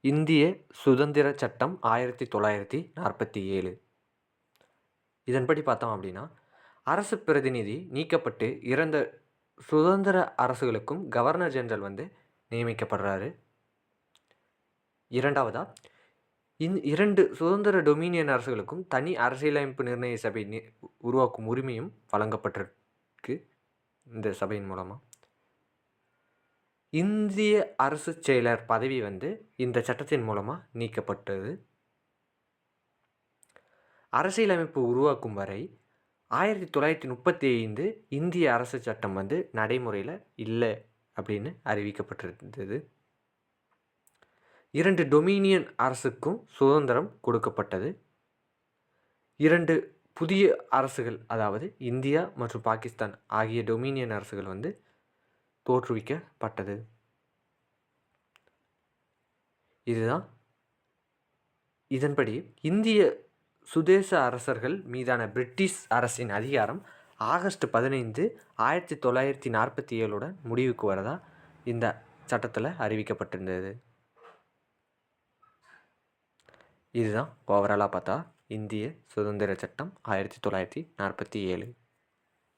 இந்திய சுதந்திர சட்டம் ஆயிரத்தி தொள்ளாயிரத்தி நாற்பத்தி ஏழு. இதன்படி பார்த்தோம் அப்படின்னா அரசு பிரதிநிதி நீக்கப்பட்டு இறந்த சுதந்திர அரசுகளுக்கும் கவர்னர் ஜெனரல் வந்து நியமிக்கப்படுறாரு. இரண்டாவதா இந் இரண்டு சுதந்திர டொமினியன் அரசுகளுக்கும் தனி அரசியலமைப்பு நிர்ணய சபை உருவாக்கும் உரிமையும் வழங்கப்பட்டிருக்கு இந்த சபையின் மூலமாக இந்திய அரசு செயலர் பதவி வந்து இந்த சட்டத்தின் மூலமாக நீக்கப்பட்டது. அரசியலமைப்பு உருவாக்கும் வரை ஆயிரத்தி தொள்ளாயிரத்தி முப்பத்தி ஐந்து இந்திய அரசு சட்டம் வந்து நடைமுறையில் இல்லை அப்படின்னு அறிவிக்கப்பட்டிருந்தது. இரண்டு டொமினியன் அரசுக்கும் சுதந்திரம் கொடுக்கப்பட்டது. இரண்டு புதிய அரசுகள் அதாவது இந்தியா மற்றும் பாகிஸ்தான் ஆகிய டொமினியன் அரசுகள் வந்து தோற்றுவிக்கப்பட்டது. இதுதான் இதன்படி இந்திய சுதேச அரசர்கள் மீதான பிரிட்டிஷ் அரசின் அதிகாரம் ஆகஸ்ட் பதினைந்து ஆயிரத்தி தொள்ளாயிரத்தி நாற்பத்தி ஏழுடன் முடிவுக்கு வரதா இந்த சட்டத்தில் அறிவிக்கப்பட்டிருந்தது. இதுதான் ஓவராலாக பார்த்தா இந்திய சுதந்திர சட்டம் ஆயிரத்தி தொள்ளாயிரத்தி நாற்பத்தி ஏழு.